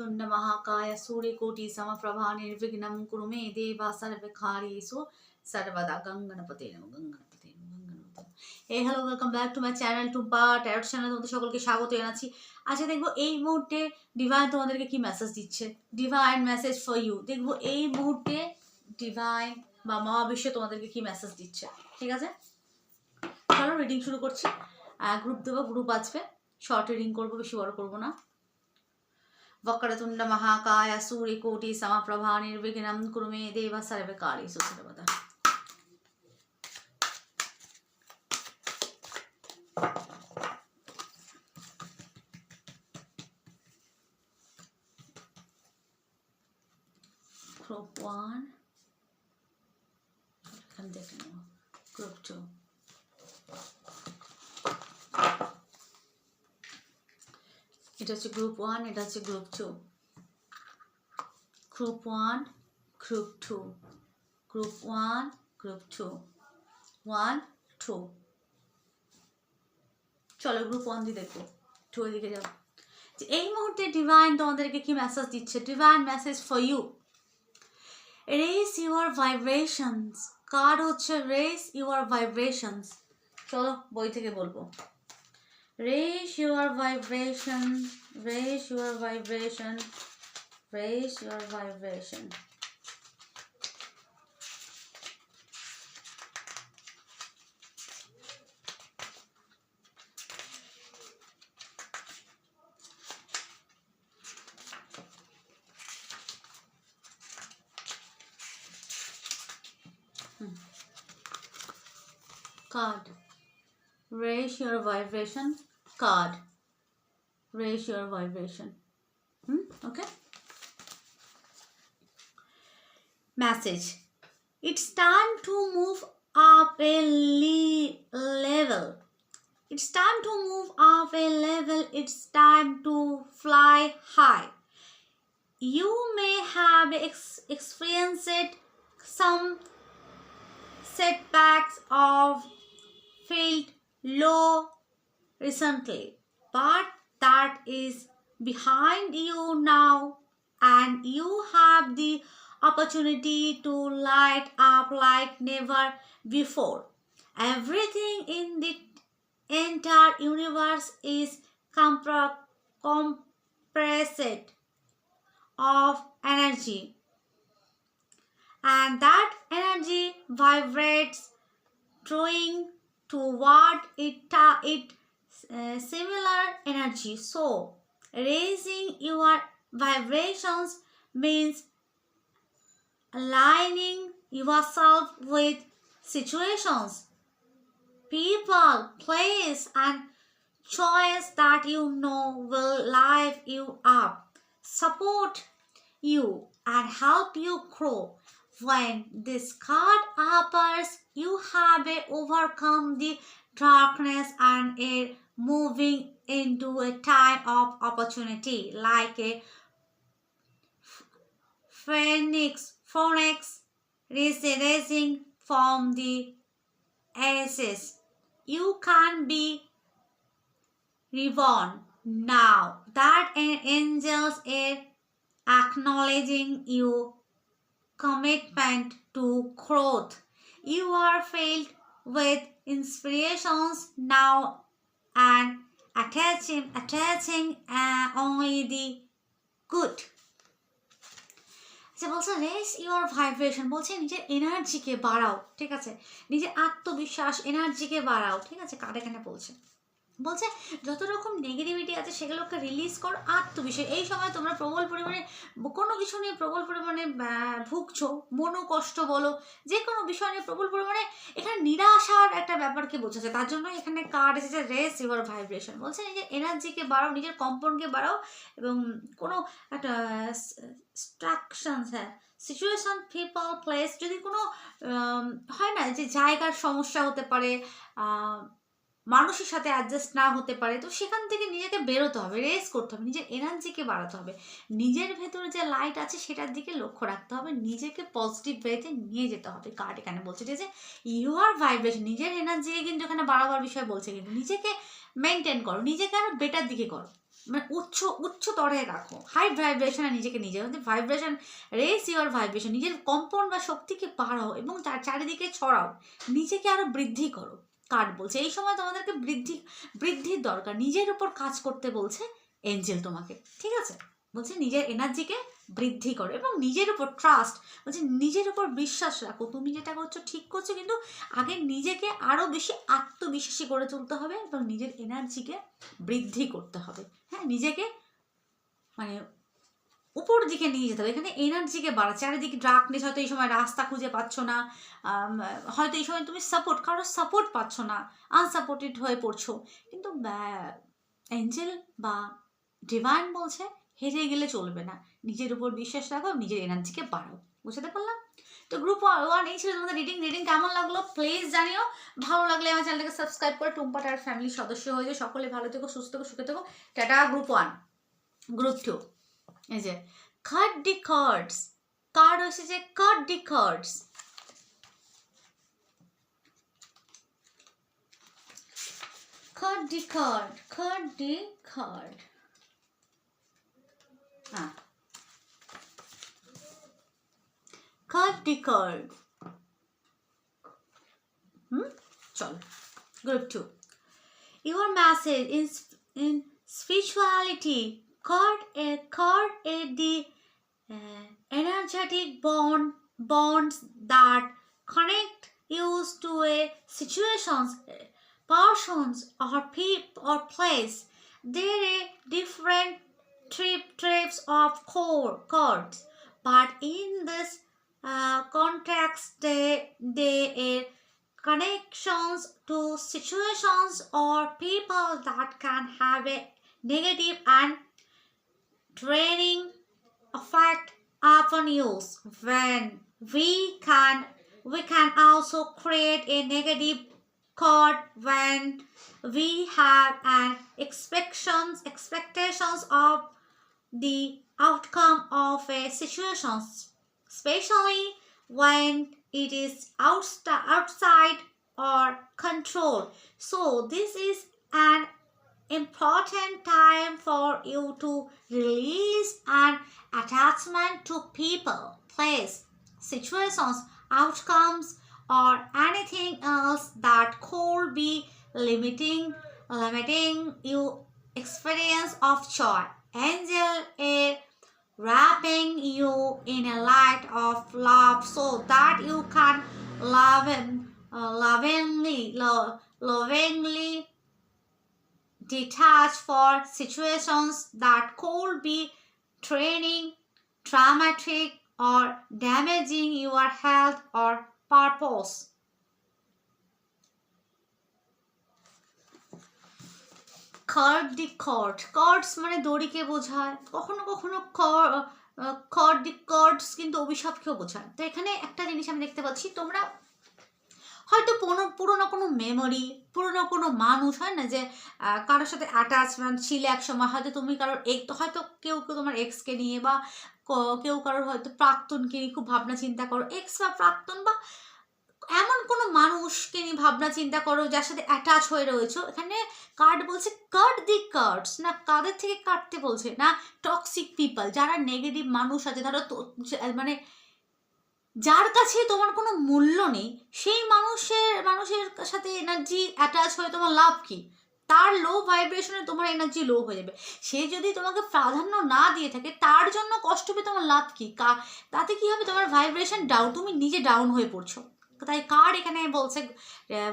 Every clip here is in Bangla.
তুণ্ড মহাকায় সূর্যকোটি সমপ্রভা নির্বিঘ্নম কুরু মে দেবা সর্বকারীসু সর্বদা গঙ্গণপতে নম গঙ্গণপতে এই hello welcome back to my channel Tumpa tarot channel তোমাদের সকলকে স্বাগত জানাচ্ছি। আজকে দেখব এই মুহূর্তে ডিভাইন তোমাদেরকে কি মেসেজ দিচ্ছে? ডিভাইন মেসেজ ফর ইউ দেখব এই মুহূর্তে ডিভাইন বা মহাবিশ্ব তোমাদেরকে কি মেসেজ দিচ্ছে। ঠিক আছে? চলো রিডিং শুরু করছি। গ্রুপ দেবো গ্রুপ আসবে শর্ট রিডিং করব, বেশি বড় করব না। वक्रतुंड महाकाय सूर्यकोटि समप्रभा निर्विघ्न कुर मे देव सर्वकार्येषु सर्वदा Group 1 and then group 2 এটা হচ্ছে গ্রুপ ওয়ান এটা হচ্ছে group two group one group two group one group two one two চলো গ্রুপ ওয়ান দিয়ে দেখব। টু দিকে যাও। এই মুহূর্তে ডিভাইন তোমাদেরকে কি মেসেজ দিচ্ছে? Divine message for you raise your vibrations card হচ্ছে? রেস ইউর ভাইব্রেশনস চলো বই থেকে বলব। Raise your vibration. Raise your vibration. Raise your vibration. Hmm. card raise your vibration card. Raise your vibration. Hmm? okay. Message. It's time to move up a le- level. It's time to move up a level. It's time to fly high. You may have ex- experienced some setbacks recently, but that is behind you now, and you have the opportunity to light up like never before. Everything in the entire universe is compre- compressed of energy, and that energy vibrates, drawing toward it, it uh, similar energy. So, raising your vibrations means aligning yourself with situations, people, place, and choice that you know will lift you up, support you, and help you grow. When this card appears, you have overcome the darkness and are moving into a time of opportunity like a phoenix phoenix rising from the ashes you can be reborn now. That an angels are acknowledging your commitment to growth. You are filled with inspirations now and attaching attaching uh, only the good. যে বলছে রেস ইউর ভাইব্রেশন বলছে নিজের এনার্জিকে বাড়াও ঠিক আছে? নিজের আত্মবিশ্বাস এনার্জিকে বাড়াও ঠিক আছে? কার কেন বলছে? বলছে, যত রকম নেগেটিভিটি আছে সেগুলোকে রিলিজ কর আত্মবিশ্বাস এই সময় তোমরা প্রবল পরিমাণে কোনো কিছু নিয়ে প্রবল পরিমাণে ভুগছো মনোকষ্ট বলো, যে কোনো বিষয় নিয়ে প্রবল পরিমাণে এখানে নিরাশার একটা ব্যাপারকে বোঝাচ্ছে, তার জন্য এখানে কার্ড এসেছে রেস ইউর ভাইব্রেশন বলছে, নিজের এনার্জিকে বাড়াও, নিজের কম্পনকে বাড়াও, এবং কোনো একটা স্ট্রাকশনস হ্যাঁ সিচুয়েশন পিপল প্লেস যদি কোনো হয় না যে জায়গার সমস্যা হতে পারে মানুষের সাথে অ্যাডজাস্ট না হতে পারে, তো সেখান থেকে নিজেকে বেরোতে হবে রেস করতে হবে, নিজের এনার্জিকে বাড়াতে হবে। নিজের ভেতরে যে লাইট আছে সেটার দিকে লক্ষ্য রাখতে হবে, নিজেকে পজিটিভ ওয়েতে নিয়ে যেতে হবে। কার্ড এখানে বলছে আছে ইউ আর ভাইব্রেশন নিজের এনার্জিকে কিন্তু এখানে বাড়াবার বিষয় বলছে কিন্তু নিজেকে মেনটেন করো, নিজেকে আরও বেটার দিকে করো। মানে উচ্চ উচ্চ তরে রাখো। হাই ভাইব্রেশনে নিজেকে নিজে ভাইব্রেশন রেস ইউর ভাইব্রেশন নিজের কম্পন বা শক্তিকে বাড়াও এবং তার চারিদিকে ছড়াও। নিজেকে আরও বৃদ্ধি করো। কার্ড বলছে। এই সময় তোমাদেরকে বৃদ্ধি, বৃদ্ধির দরকার। নিজের উপর কাজ করতে বলছে এঞ্জেল তোমাকে। ঠিক আছে? বলছে নিজের এনার্জিকে বৃদ্ধি করো এবং নিজের উপর ট্রাস্ট বলছে নিজের উপর বিশ্বাস রাখো। তুমি যেটা করছ ঠিক করছ, কিন্তু আগে নিজেকে আরও বেশি আত্মবিশ্বাসী করে তুলতে হবে এবং নিজের এনার্জিকে বৃদ্ধি করতে হবে। হ্যাঁ? নিজেকে মানে উপর দিকে নিয়ে যেতে হবে। এখানে এনার্জিকে বাড়া চারিদিকে ডার্কনেস হয়তো এই সময় রাস্তা খুঁজে পাচ্ছ না হয়তো এই সময় তুমি সাপোর্ট কারোর সাপোর্ট পাচ্ছ না আনসাপোর্টেড হয়ে পড়ছো। কিন্তু এঞ্জেল বা ডিভাইন বলছে, হেরে গেলে চলবে না। নিজের উপর বিশ্বাস রাখো, নিজের এনার্জিকে বাড়াও। বুঝতে পারলাম? তো গ্রুপ ওয়ান এই ছিল তোমাদের রিডিং রিডিং কেমন লাগল? প্লিজ জানিও। ভালো লাগলে আমার চ্যানেলটাকে সাবস্ক্রাইব করে। টুম্পাট আর ফ্যামিলির সদস্য হয়ে যাও। সকলে ভালো থেকো, সুস্থ থেকো, সুখে থেকো। Tata group one group two এই যে কার্ড ডি কার্ডস কার্ড হচ্ছে যে card the cards card the card card the card হ্যাঁ কার্ড ডি কার্ড হুম চলো group two your message in, in spirituality. Card a card a the uh, energetic bond bonds that connect you to a situations uh, persons or people or place. There are different trip trips of core cards but in this uh, context they they are connections to situations or people that can have a negative and draining effect upon you when we can we can also create a negative card when we have an expectations expectations of the outcome of a situation especially when it is outside, outside our control. So, this is an important time for you to release an attachment to people, place, situations, outcomes, or anything else that could be limiting limiting you experience of joy. Angel air wrapping you in a light of love so that you can love him uh, lovingly lo- lovingly detach for situations that could be training traumatic or damaging your health or purpose card the cord cords মানে দড়িকে বোঝায় কখনো কখনো কর্ড দি কর্ডস কিন্তু অভিশাপকেও বোঝায় তো এখানে একটা জিনিস আমি দেখতে পাচ্ছি তোমরা হয়তো পুরনো পুরোনো কোনো মেমোরি পুরোনো কোনো মানুষ, হয় না যে কারোর সাথে অ্যাটাচমেন্ট ছিল এক সময়, হয়তো তুমি কারোর এক হয়তো কেউ কেউ তোমার এক্সকে নিয়ে বা কেউ কারোর হয়তো প্রাক্তনকে নিয়ে খুব ভাবনা চিন্তা করো এক্স বা প্রাক্তন বা এমন কোনো মানুষকে নিয়ে ভাবনা চিন্তা করো, যার সাথে অ্যাটাচ হয়ে রয়েছে, এখানে কার্ড বলছে কাট দি কার্ডস না কাদের থেকে কাটতে বলছে, না টক্সিক পিপল যারা নেগেটিভ মানুষ আছে, ধরো মানে যার কাছে তোমার কোনো মূল্য নেই, সেই মানুষের মানুষের সাথে এনার্জি অ্যাটাচ হয়ে তোমার লাভ কি? তার লো ভাইব্রেশনে তোমার এনার্জি লো হয়ে যাবে। সে যদি তোমাকে প্রাধান্য না দিয়ে থাকে, তার জন্য কষ্ট পেয়ে তোমার লাভ কী? কা তাতে কী হবে? তোমার ভাইব্রেশন ডাউন তুমি নিজে ডাউন হয়ে পড়ছো। তাই কার্ড এখানে বলছে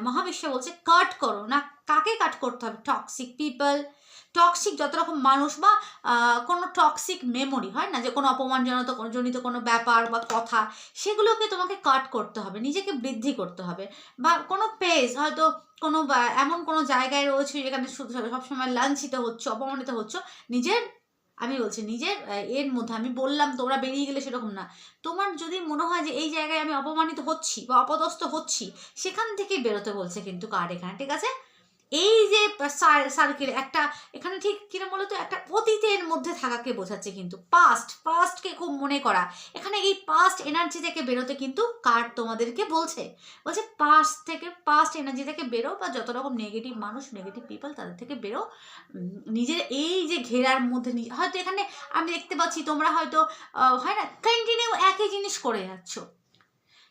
মহাবিশ্ব বলছে কাট করো। না, কাকে কাট করতে হবে? টক্সিক পিপল টক্সিক যত রকম মানুষ বা কোনো টক্সিক মেমোরি হয় না? যে কোনো অপমানজনিত, জনিত কোনো ব্যাপার বা কথা, সেগুলোকে তোমাকে কাট করতে হবে, নিজেকে বৃদ্ধি করতে হবে। বা কোনো পেজ হয়তো কোনো এমন কোনো জায়গায় রয়েছে যেখানে সবসময় লাঞ্ছিত হচ্ছে, অপমানিত হচ্ছে, নিজের আমি বলছি, নিজের এর মধ্যে আমি বললাম, তোমরা বেরিয়ে গেলে সেরকম না। তোমার যদি মনে হয় যে এই জায়গায় আমি অপমানিত হচ্ছি বা অপদস্থ হচ্ছি, সেখান থেকে বেরোতে বলছে কিন্তু কার্ড এখানে, ঠিক আছে? এই যে সার্কেল একটা এখানে ঠিক কিরম বলতো? একটা অতীতের মধ্যে থাকাকে বোঝাচ্ছে কিন্তু। পাস্ট পাস্টকে খুব মনে করা। এখানে এই পাস্ট এনার্জি থেকে বেরোতে কিন্তু কার্ড তোমাদেরকে বলছে? বলছে পাস্ট থেকে পাস্ট এনার্জি থেকে বেরো বা যত রকম নেগেটিভ মানুষ নেগেটিভ পিপল তাদের থেকে বেরো। নিজের এই যে ঘেরার মধ্যে হয়তো এখানে আমি দেখতে পাচ্ছি তোমরা হয়তো হয় না? কন্টিনিউ একই জিনিস করে যাচ্ছ।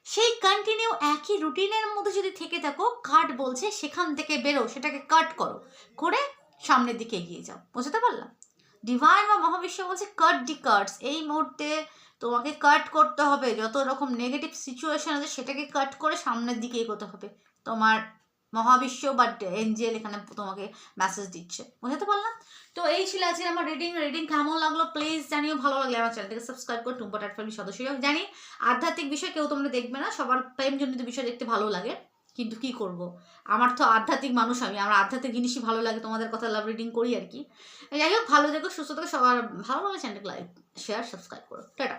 সেই কন্টিনিউ একই রুটিনের মধ্যে যদি থেকে থাকো কাট বলছে, সেখান থেকে বেরো, সেটাকে কাট করো। করে সামনের দিকে এগিয়ে যাও। বুঝতে পারলাম? ডিভাইন বা মহাবিশ্ব বলছে কাট ডি কাটস এই মুহূর্তে তোমাকে কাট করতে হবে। যত রকম নেগেটিভ সিচুয়েশন আছে, সেটাকে কাট করে সামনের দিকে এগোতে হবে। তোমার মহাবিশ্ব বা এঞ্জেল এখানে তোমাকে মেসেজ দিচ্ছে। বুঝতে পারলাম? তো এই ছিল আজকে আমার রিডিং রিডিং কেমন লাগল? প্লিজ জানিও, ভালো লাগলে আমার চ্যানেলটাকে সাবস্ক্রাইব করে। টুম্পা টাট ফ্যামিলি সদস্য। জানি। আধ্যাত্মিক বিষয় কেউ তোমরা দেখবে না। সবার প্রেমজনিত বিষয় দেখতে ভালো লাগে। কিন্তু কি করব? আমার তো আধ্যাত্মিক মানুষ আমি। আমার আধ্যাত্মিক জিনিসই ভালো লাগে। তোমাদের কথা লাভ রিডিং করি আর কি। যাই হোক, ভালো থেকো, সুস্থ থেকো। সবার ভালো লাগলে চ্যানেলকে লাইক শেয়ার সাবস্ক্রাইব করো। টাটা।